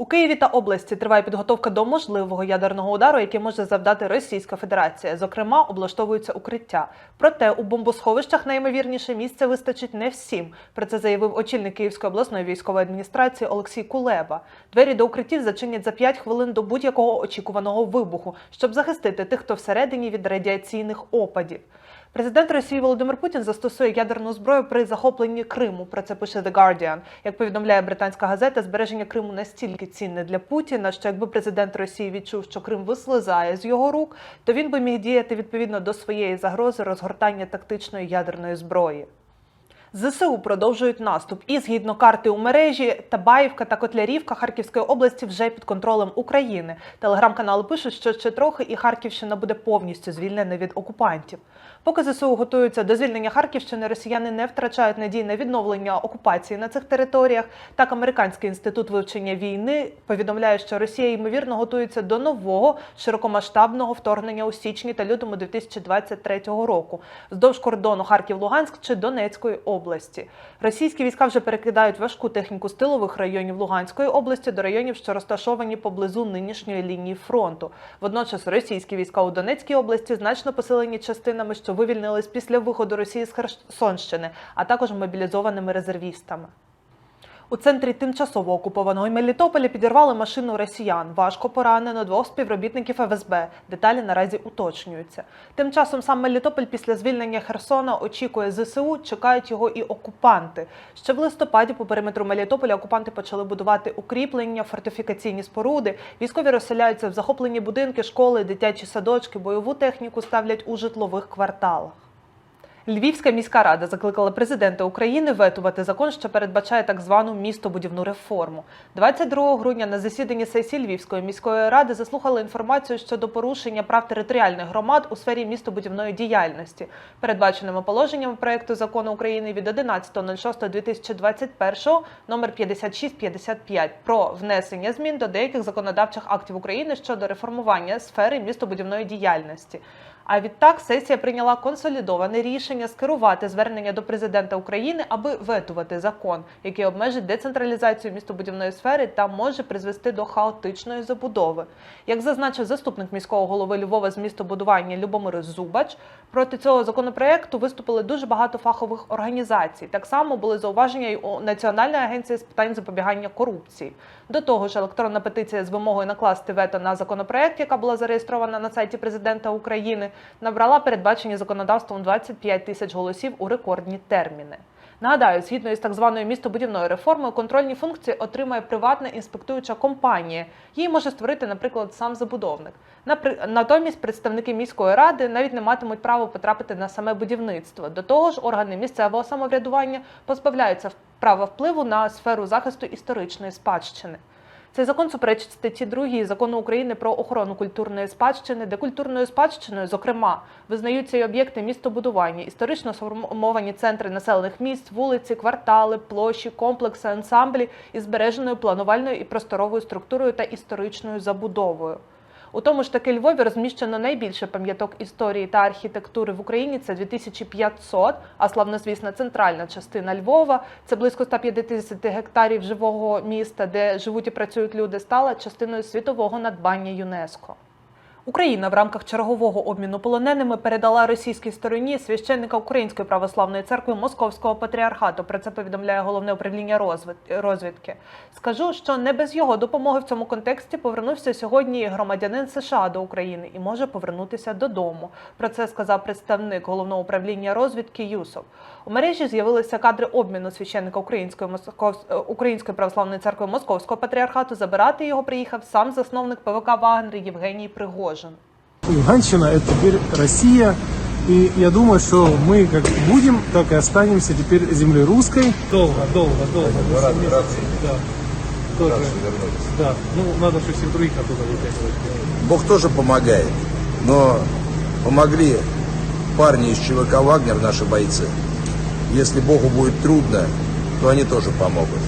У Києві та області триває підготовка до можливого ядерного удару, який може завдати Російська Федерація. Зокрема, облаштовуються укриття. Проте у бомбосховищах найімовірніше місця вистачить не всім. Про це заявив очільник Київської обласної військової адміністрації Олексій Кулеба. Двері до укриттів зачинять за 5 хвилин до будь-якого очікуваного вибуху, щоб захистити тих, хто всередині від радіаційних опадів. Президент Росії Володимир Путін застосує ядерну зброю при захопленні Криму. Про це пише The Guardian. Як повідомляє британська газета, збереження Криму настільки цінне для Путіна, що якби президент Росії відчув, що Крим вислизає з його рук, то він би міг діяти відповідно до своєї загрози розгортання тактичної ядерної зброї. ЗСУ продовжують наступ, і згідно карти у мережі, Табаївка та Котлярівка Харківської області вже під контролем України. Телеграм-канали пишуть, що ще трохи і Харківщина буде повністю звільнена від окупантів. Поки ЗСУ готуються до звільнення Харківщини, росіяни не втрачають надій на відновлення окупації на цих територіях. Так, американський інститут вивчення війни повідомляє, що Росія ймовірно готується до нового широкомасштабного вторгнення у січні та лютому 2023 року вздовж кордону Харків-Луганськ чи Донецької області. Російські війська вже перекидають важку техніку з тилових районів Луганської області до районів, що розташовані поблизу нинішньої лінії фронту. Водночас російські війська у Донецькій області значно посилені частинами, що вивільнились після виходу Росії з Херсонщини, а також мобілізованими резервістами. У центрі тимчасово окупованого Мелітополя підірвали машину росіян. Важко поранено двох співробітників ФСБ. Деталі наразі уточнюються. Тим часом сам Мелітополь після звільнення Херсона очікує ЗСУ, чекають його і окупанти. Ще в листопаді по периметру Мелітополя окупанти почали будувати укріплення, фортифікаційні споруди. Військові розселяються в захоплені будинки, школи, дитячі садочки, бойову техніку ставлять у житлових кварталах. Львівська міська рада закликала президента України ветувати закон, що передбачає так звану містобудівну реформу. 22 грудня на засіданні сесії Львівської міської ради заслухали інформацію щодо порушення прав територіальних громад у сфері містобудівної діяльності, передбаченими положеннями проекту закону України від 11.06.2021 номер 5655 про внесення змін до деяких законодавчих актів України щодо реформування сфери містобудівної діяльності. А відтак сесія прийняла консолідоване рішення скерувати звернення до президента України, аби ветувати закон, який обмежить децентралізацію містобудівної сфери та може призвести до хаотичної забудови. Як зазначив заступник міського голови Львова з містобудування Любомир Зубач, проти цього законопроекту виступили дуже багато фахових організацій. Так само були зауваження й у Національної агенції з питань запобігання корупції. До того ж, електронна петиція з вимогою накласти вето на законопроект, яка була зареєстрована на сайті президента України, набрала передбачені законодавством 25 тисяч голосів у рекордні терміни. Нагадаю, згідно із так званою містобудівною реформою, контрольні функції отримає приватна інспектуюча компанія. Її може створити, наприклад, сам забудовник. Натомість представники міської ради навіть не матимуть права потрапити на саме будівництво. До того ж, органи місцевого самоврядування позбавляються права впливу на сферу захисту історичної спадщини. Цей закон суперечить статті 2 закону України про охорону культурної спадщини, де культурною спадщиною, зокрема, визнаються і об'єкти містобудування, історично сформовані центри населених місць, вулиці, квартали, площі, комплекси, ансамблі із збереженою планувальною і просторовою структурою та історичною забудовою. У тому ж таки Львові розміщено найбільше пам'яток історії та архітектури в Україні. Це 2500, а славнозвісна центральна частина Львова. Це близько 150 гектарів живого міста, де живуть і працюють люди, стала частиною світового надбання ЮНЕСКО. Україна в рамках чергового обміну полоненими передала російській стороні священника Української православної церкви Московського патріархату. Про це повідомляє головне управління розвідки. Скажу, що не без його допомоги в цьому контексті повернувся сьогодні громадянин США до України і може повернутися додому. Про це сказав представник головного управління розвідки Юсов. У мережі з'явилися кадри обміну священника Української Москов... е, Української православної церкви Московського патріархату. Забирати його приїхав сам засновник ПВК Вагнер Євгеній Пригожин. Луганщина – это теперь Россия. И я думаю, что мы как будем, так и останемся теперь землей русской. Долго, долго, долго. Рад, рад, Да. Тоже, рад, что вернулись. да. Ну, надо же всех других оттуда вытягивать. Бог тоже помогает, но помогли парни из ЧВК «Вагнер», наши бойцы. Если Богу будет трудно, то они тоже помогут.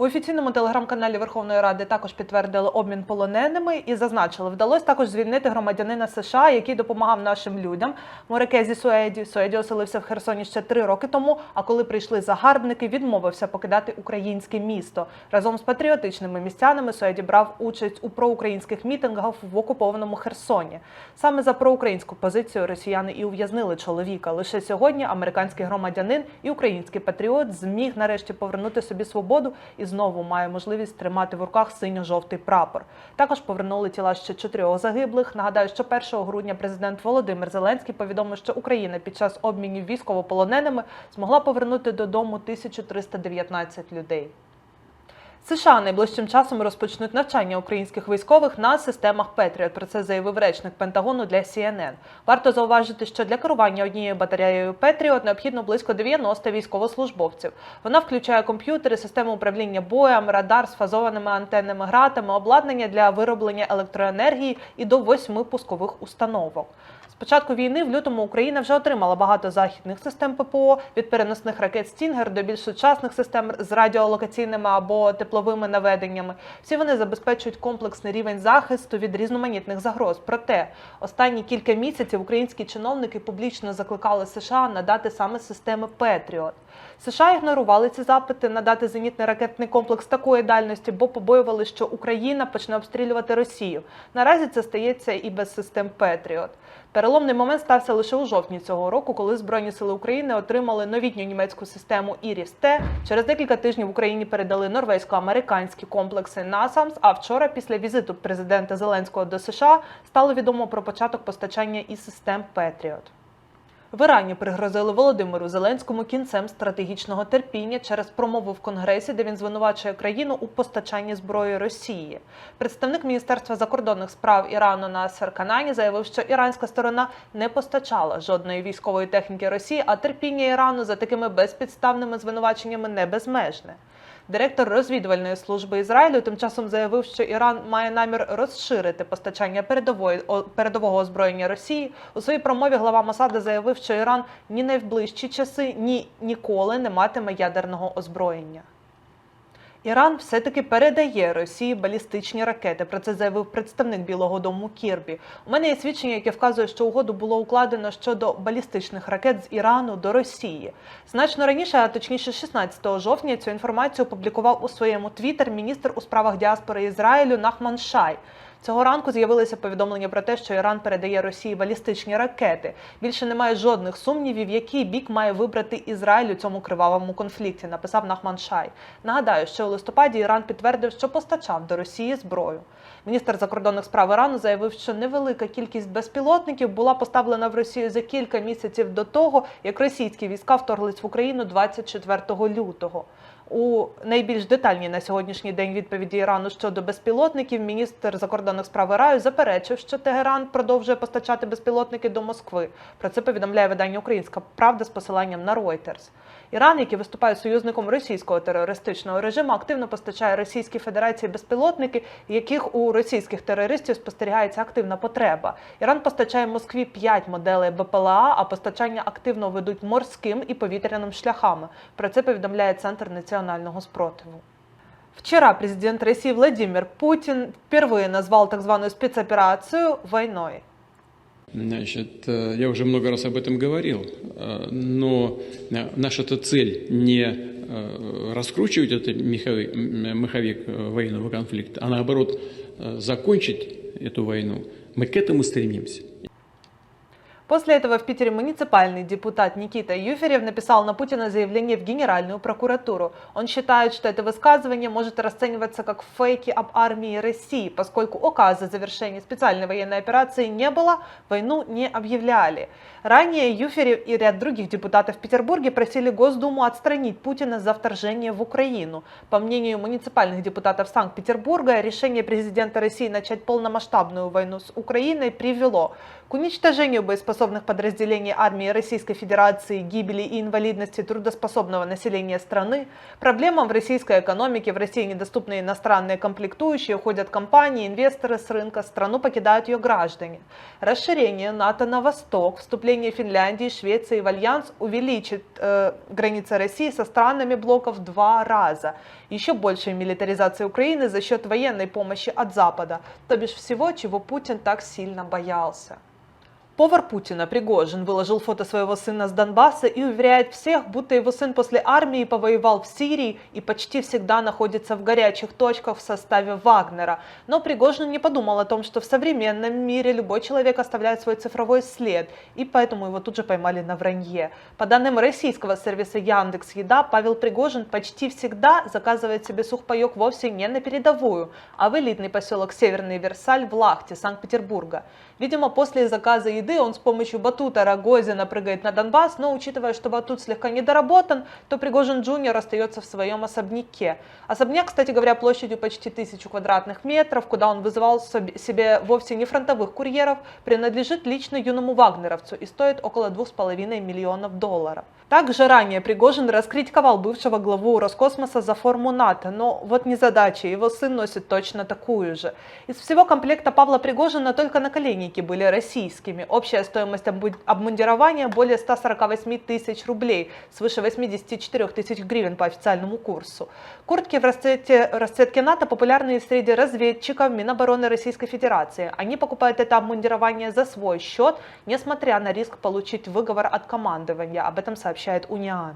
У офіційному телеграм-каналі Верховної Ради також підтвердили обмін полоненими і зазначили, вдалося також звільнити громадянина США, який допомагав нашим людям. Морекезі Суеді. Суеді оселився в Херсоні ще три роки тому. А коли прийшли загарбники, відмовився покидати українське місто. Разом з патріотичними містянами Суеді брав участь у проукраїнських мітингах в окупованому Херсоні. Саме за проукраїнську позицію росіяни і ув'язнили чоловіка. Лише сьогодні американський громадянин і український патріот зміг нарешті повернути собі свободу і знову має можливість тримати в руках синьо-жовтий прапор. Також повернули тіла ще чотирьох загиблих. Нагадаю, що 1 грудня президент Володимир Зеленський повідомив, що Україна під час обмінів військовополоненими змогла повернути додому 1319 людей. США найближчим часом розпочнуть навчання українських військових на системах Петріот. Про це заявив речник Пентагону для CNN. Варто зауважити, що для керування однією батареєю Петріот необхідно близько 90 військовослужбовців. Вона включає комп'ютери, систему управління боєм, радар з фазованими антенними гратами, обладнання для вироблення електроенергії і до восьми пускових установок. Початку війни в лютому Україна вже отримала багато західних систем ППО від переносних ракет Стінгер до більш сучасних систем з радіолокаційними або тепловими наведеннями. Всі вони забезпечують комплексний рівень захисту від різноманітних загроз. Проте останні кілька місяців українські чиновники публічно закликали США надати саме системи Петріот. США ігнорували ці запити надати зенітний ракетний комплекс такої дальності, бо побоювали, що Україна почне обстрілювати Росію. Наразі це стається і без систем Петріот. Переломний момент стався лише у жовтні цього року, коли Збройні сили України отримали новітню німецьку систему Іріс-Т. Через декілька тижнів Україні передали норвезько-американські комплекси NASAMS, А вчора, після візиту президента Зеленського до США, стало відомо про початок постачання і систем Петріот. В Ірані пригрозили Володимиру Зеленському кінцем стратегічного терпіння через промову в Конгресі, де він звинувачує країну у постачанні зброї Росії. Представник Міністерства закордонних справ Ірану Насер Канані заявив, що іранська сторона не постачала жодної військової техніки Росії, а терпіння Ірану за такими безпідставними звинуваченнями не безмежне. Директор розвідувальної служби Ізраїлю тим часом заявив, що Іран має намір розширити постачання передової передового озброєння Росії. У своїй промові глава Мосада заявив, що Іран ні найближчі часи, ні ніколи не матиме ядерного озброєння. Іран все-таки передає Росії балістичні ракети. Про це заявив представник Білого Дому Кірбі. У мене є свідчення, яке вказує, що угоду було укладено щодо балістичних ракет з Ірану до Росії. Значно раніше, а точніше 16 жовтня, цю інформацію опублікував у своєму твіттер міністр у справах діаспори Ізраїлю Нахман Шай. Цього ранку з'явилися повідомлення про те, що Іран передає Росії балістичні ракети. Більше немає жодних сумнівів, який бік має вибрати Ізраїль у цьому кривавому конфлікті. Написав Нахман Шай. Нагадаю, що у листопаді Іран підтвердив, що постачав до Росії зброю. Міністр закордонних справ Ірану заявив, що невелика кількість безпілотників була поставлена в Росію за кілька місяців до того, як російські війська вторглись в Україну 24 лютого. У найбільш детальній на сьогоднішній день відповіді Ірану щодо безпілотників міністр закордонних справ Іраю заперечив, що Тегеран продовжує постачати безпілотники до Москви. Про це повідомляє видання Українська Правда з посиланням на Reuters. Іран, який виступає союзником російського терористичного режиму, активно постачає Російській Федерації безпілотники, яких у російських терористів спостерігається активна потреба. Іран постачає Москві 5 моделей БПЛА, а постачання активно ведуть морським і повітряним шляхами. Про це повідомляє Центр національного спротиву. Вчера президент России Владимир Путин впервые назвал так званую спецоперацию войной. Значит, э, я уже много раз об этом говорил, э, но э, наша-то цель не раскручивать этот меховик, маховик военного конфликта, а наоборот закончить эту войну. Мы к этому стремимся. После этого в Питере муниципальный депутат Никита Юферев написал на Путина заявление в Генеральную прокуратуру. Он считает, что это высказывание может расцениваться как фейки об армии России, поскольку указа о завершении специальной военной операции не было, войну не объявляли. Ранее Юферев и ряд других депутатов в Петербурге просили Госдуму отстранить Путина за вторжение в Украину. По мнению муниципальных депутатов Санкт-Петербурга, решение президента России начать полномасштабную войну с Украиной привело к уничтожению боеспособных подразделений армии Российской Федерации, гибели и инвалидности трудоспособного населения страны, проблемам в российской экономике, в России недоступны иностранные комплектующие, уходят компании, инвесторы с рынка, страну покидают ее граждане. Расширение НАТО на восток, вступление Финляндии, Швеции в альянс увеличит э, границы России со странами блока в два раза. Еще большая милитаризация Украины за счет военной помощи от Запада, то бишь всего, чего Путин так сильно боялся. Повар Путина Пригожин выложил фото своего сына с Донбасса и уверяет всех, будто его сын после армии повоевал в Сирии и почти всегда находится в горячих точках в составе Вагнера. Но Пригожин не подумал о том, что в современном мире любой человек оставляет свой цифровой след, и поэтому его тут же поймали на вранье. По данным российского сервиса Яндекс Еда, Павел Пригожин почти всегда заказывает себе сухпайок вовсе не на передовую, а в элитный поселок Северный Версаль в Лахте, Санкт-Петербурга. Видимо, после заказа еды он с помощью батута Рогозина прыгает на Донбасс, но учитывая, что батут слегка недоработан, то Пригожин Джуниор остается в своем особняке. Особняк, кстати говоря, площадью почти тысячу квадратных метров, куда он вызывал себе вовсе не фронтовых курьеров, принадлежит лично юному вагнеровцу и стоит около 2,5 миллионов долларов. Также ранее Пригожин раскритиковал бывшего главу Роскосмоса за форму НАТО, но вот незадача, его сын носит точно такую же. Из всего комплекта Павла Пригожина только наколенники были российскими. Общая стоимость обму- обмундирования более 148 тысяч рублей, свыше 84 тысяч гривен по официальному курсу. Куртки в расцвете, расцветке НАТО популярны среди разведчиков Минобороны Российской Федерации. Они покупают это обмундирование за свой счет, несмотря на риск получить выговор от командования. Об этом сообщает Униан.